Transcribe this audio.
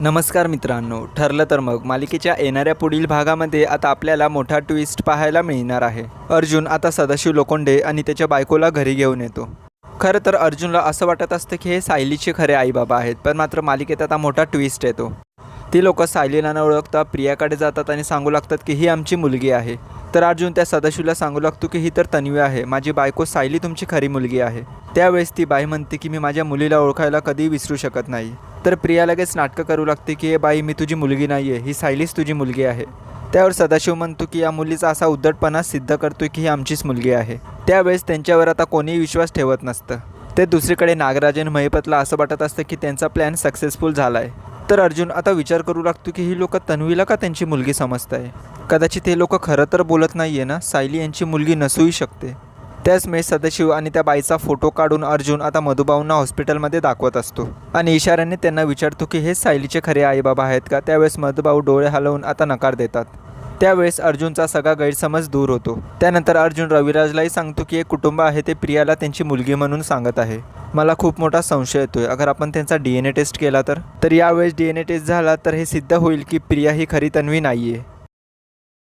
नमस्कार मित्रांनो ठरलं तर मग मालिकेच्या येणाऱ्या पुढील भागामध्ये आता आपल्याला मोठा ट्विस्ट पाहायला मिळणार आहे. अर्जुन आता सदाशिव लोखंडे आणि त्याच्या बायकोला घरी घेऊन येतो. खरं तर अर्जुनला असं वाटत असतं की हे सायलीचे खरे आईबाबा आहेत पण मात्र मालिकेत आता मोठा ट्विस्ट येतो. ती लोक सायलीला न ओळखता प्रियाकडे जातात आणि सांगू लागतात की ही आमची मुलगी आहे. तर अर्जुन त्या सदाशिवला सांगू लागतो की ही तर तन्वी आहे. माझी बायको सायली तुमची खरी मुलगी आहे. त्यावेळेस ती बाई म्हणते की मी माझ्या मुलीला ओळखायला कधी विसरू शकत नाही. तर प्रिया लगेच नाटकं करू लागते की हे बाई मी तुझी मुलगी नाही आहे ही सायलीच तुझी मुलगी आहे. त्यावर सदाशिव म्हणतो की या मुलीचा असा उद्धटपणा सिद्ध करतोय की ही आमचीच मुलगी आहे. त्यावेळेस त्यांच्यावर आता कोणीही विश्वास ठेवत नसतं. ते दुसरीकडे नागराजन महिपतला असं वाटत असतं की त्यांचा प्लॅन सक्सेसफुल झाला आहे तर अर्जुन आता विचार करू लागतो की ही लोक तन्वीला का त्यांची मुलगी समजत आहे कदाचित हे लोक खरं तर बोलत नाही आहे ना? सायली यांची मुलगी नसूही शकते. त्याच मेस सदाशिव आणि त्या बाईचा फोटो काढून अर्जुन आता मधुबाऊंना हॉस्पिटलमध्ये दाखवत असतो. आणि इशाऱ्याने त्यांना विचारतो की हे सायलीचे खरे आईबाबा आहेत का? त्यावेळेस मधुभाऊ डोळे हलवून आता नकार देतात. त्यावेळेस अर्जुनचा सगळा गैरसमज दूर होतो. त्यानंतर अर्जुन रविराजलाही सांगतो की एक कुटुंब आहे ते प्रियाला त्यांची मुलगी म्हणून सांगत आहे. मला खूप मोठा संशय येतोय. अगर आपण त्यांचा डी एन ए टेस्ट केला तर? तर यावेळेस डी एन ए टेस्ट झाला तर हे सिद्ध होईल की प्रिया ही खरी तन्वी नाही आहे